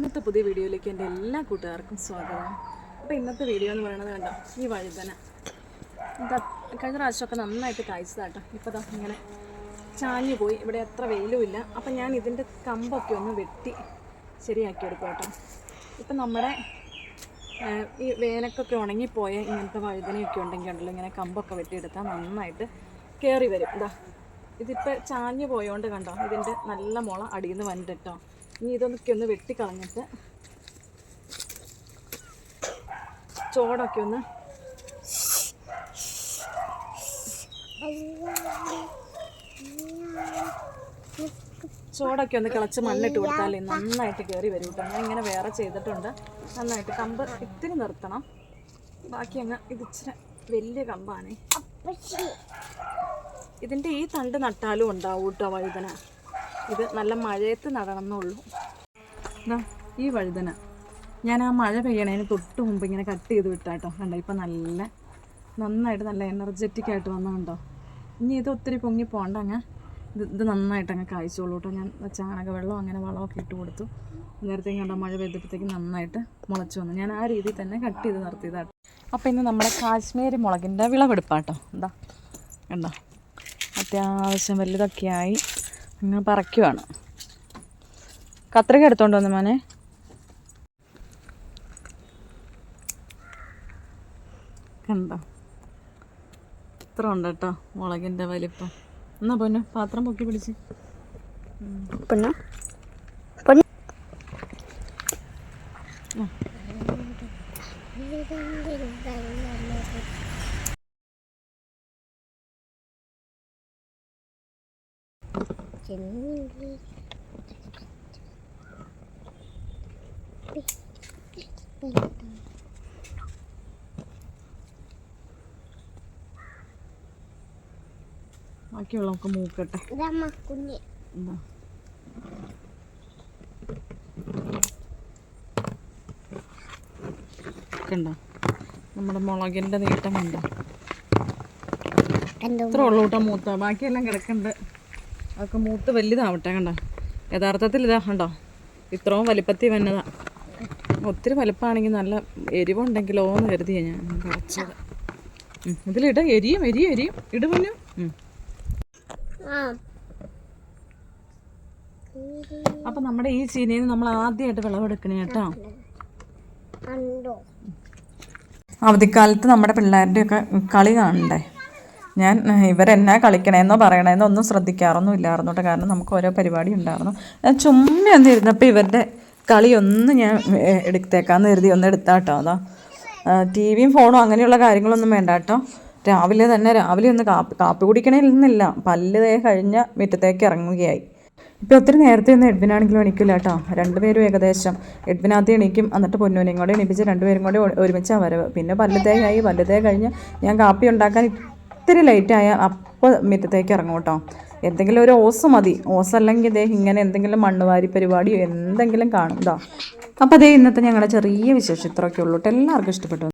ഇന്നത്തെ പുതിയ വീഡിയോയിലേക്ക് എന്റെ എല്ലാ കൂട്ടുകാർക്കും സ്വാഗതം. അപ്പോൾ ഇന്നത്തെ വീഡിയോ എന്ന് പറയുന്നത് കണ്ടോ? ഈ വഴുതന. കഴിഞ്ഞ പ്രാവശ്യമൊക്കെ നന്നായിട്ട് കായ്ച്ചതാട്ടോ. ഇപ്പോൾ ദാ ഇങ്ങനെ ചാഞ്ഞു പോയി. ഇവിടെ അത്ര വെയിലും ഇല്ല. അപ്പം ഞാൻ ഇതിന്റെ കമ്പൊക്കെ ഒന്ന് വെട്ടി ശരിയാക്കി എടുക്കും കേട്ടോ. ഇപ്പം നമ്മുടെ ഈ വേനക്കൊക്കെ ഉണങ്ങിപ്പോയ ഇങ്ങനത്തെ വഴുതനയൊക്കെ ഉണ്ടെങ്കിൽ ഉണ്ടല്ലോ ഇങ്ങനെ കമ്പൊക്കെ വെട്ടിയെടുത്താൽ നന്നായിട്ട് കയറി വരും. ഇതാ ഇതിപ്പോൾ ചാഞ്ഞു പോയോണ്ട് കണ്ടോ? ഇതിന്റെ നല്ല മുള അടിയിൽ നിന്ന് വന്നിട്ടോ ഇനി ഇതൊക്കെ ഒന്ന് വെട്ടിക്കളഞ്ഞിട്ട് ചോടൊക്കെ ഒന്ന് ചോടൊക്കെ ഒന്ന് കിളച്ച് മണ്ണിട്ട് കൊടുത്താൽ നന്നായിട്ട് കയറി വരും കേട്ടോ. ഞാൻ ഇങ്ങനെ വേറെ ചെയ്തിട്ടുണ്ട്. നന്നായിട്ട് കമ്പ് ഇത്തിരി നിർത്തണം. ബാക്കി അങ്ങ് ഇത് ഇച്ചിരി വലിയ കമ്പാണേ. ഇതിന്റെ ഈ തണ്ട് നട്ടാലും ഉണ്ടാവും കേട്ടോ വഴുതന. ഇത് നല്ല മഴയത്ത് നടണം എന്നുള്ളൂ ദാ ഈ വഴുതന. ഞാൻ ആ മഴ പെയ്യണതിന് തൊട്ട് മുമ്പ് ഇങ്ങനെ കട്ട് ചെയ്ത് വിട്ടാട്ടോ. കണ്ടോ ഇപ്പം നല്ല നന്നായിട്ട് നല്ല എനർജറ്റിക് ആയിട്ട് വന്നു കണ്ടോ. ഇനി ഇത് ഒത്തിരി പൊങ്ങി പോകണ്ട അങ്ങ് ഇത് ഇത് നന്നായിട്ട് അങ്ങ് കായ്ച്ചോളൂ കേട്ടോ. ഞാൻ ചാണകവെള്ളം അങ്ങനെ വളമൊക്കെ ഇട്ട് കൊടുത്തു. നേരത്തെ കണ്ടോ മഴ പെയ്തപ്പോഴത്തേക്ക് നന്നായിട്ട് മുളച്ചു വന്നു. ഞാൻ ആ രീതിയിൽ തന്നെ കട്ട് ചെയ്ത് നിർത്തിയതാട്ടോ. അപ്പോൾ ഇന്ന് നമ്മുടെ കാശ്മീരി മുളകിന്റെ വിളവെടുപ്പാട്ടോ. എന്താ കണ്ടോ. അത്യാവശ്യം വലുതൊക്കെയായി. അങ്ങ് പറയ്ക്കുവാണ് കത്രിക എടുത്തോണ്ട് വന്നു മോനെ. കണ്ടോ? ഇത്ര ഉണ്ട് കേട്ടോ മുളകിന്റെ വലിപ്പം. എന്നാ പൊന്നു പാത്രം പൊക്കി പിടിച്ച്. Thank പിന്നെ. ബാക്കിയുള്ള നമുക്ക് മൂക്കട്ടെ കുഞ്ഞ്. എന്താ കണ്ടോ? നമ്മുടെ മുളകിന്റെ നീട്ടം കണ്ടോ? ഇത്ര ഉള്ളൂട്ടോ മൂത്ത. ബാക്കിയെല്ലാം കിടക്കുന്നുണ്ട് അതൊക്കെ മൂത്ത് വലുതാവട്ടെ കണ്ട? യഥാർത്ഥത്തിൽ ഇതാ കണ്ടോ? ഇത്രയും വലിപ്പത്തിൽ വന്നതാ. ഒത്തിരി വലിപ്പമാണെങ്കിൽ നല്ല എരിവുണ്ടെങ്കിലോ എന്ന് കരുതിയാ ഞാൻ കുറച്ചത്. ഇതിലിട എരിയും എരിയും എരിയും. ഇട് അപ്പൊ നമ്മുടെ ഈ ചീനയിൽ നമ്മൾ ആദ്യമായിട്ട് വിളവെടുക്കണേ കേട്ടോ. അവധിക്കാലത്ത് നമ്മുടെ പിള്ളേരുടെയൊക്കെ കളി കാണണ്ടേ? ഞാൻ ഇവരെന്നാ കളിക്കണേന്നോ പറയണേന്നോ ഒന്നും ശ്രദ്ധിക്കാറൊന്നും ഇല്ലായിരുന്നു കേട്ടോ കാരണം നമുക്ക് ഓരോ പരിപാടി ഉണ്ടായിരുന്നു. ഞാൻ ചുമ്മാ ഒന്ന് ഇരുന്നപ്പോൾ ഇവരുടെ കളിയൊന്നും ഞാൻ എടുത്തേക്കാന്ന് കരുതി ഒന്ന് എടുത്താട്ടോ അതാ. ടി വിയും ഫോണും അങ്ങനെയുള്ള കാര്യങ്ങളൊന്നും വേണ്ട കേട്ടോ രാവിലെ തന്നെ രാവിലെ ഒന്ന് കാപ്പി കാപ്പി കുടിക്കണമെന്നില്ല പല്ല് തേ കഴിഞ്ഞ മുറ്റത്തേക്ക് ഇറങ്ങുകയായി. ഇപ്പം ഒത്തിരി നേരത്തെ ഒന്നും എഡ്വിനാണെങ്കിലും എണീക്കില്ല കേട്ടോ രണ്ടുപേരും ഏകദേശം എഡ്വിനകത്ത് എണീക്കും എന്നിട്ട് പൊന്നൂനെയും കൂടെ എണീപ്പിച്ച് രണ്ടുപേരും കൂടെ ഒരുമിച്ചാണ് വരവ് പിന്നെ പല്ലത്തേക്കായി പല്ലുതേ കഴിഞ്ഞ് ഞാൻ കാപ്പി ഉണ്ടാക്കാൻ ഇത്തിരി ലേറ്റ് ആയാൽ അപ്പോൾ മിറ്റത്തേക്ക് ഇറങ്ങും കേട്ടോ. എന്തെങ്കിലും ഒരു ഓസ് മതി. ഓസ് അല്ലെങ്കിൽ ഇതേ ഇങ്ങനെ എന്തെങ്കിലും മണ്ണുവാരി പരിപാടിയോ എന്തെങ്കിലും കാണും കേട്ടോ അപ്പോൾ അതേ ഇന്നത്തെ ഞങ്ങളുടെ ചെറിയ വിശേഷം ഇത്രയൊക്കെ ഉള്ളൂ. എല്ലാവർക്കും ഇഷ്ടപ്പെട്ടു.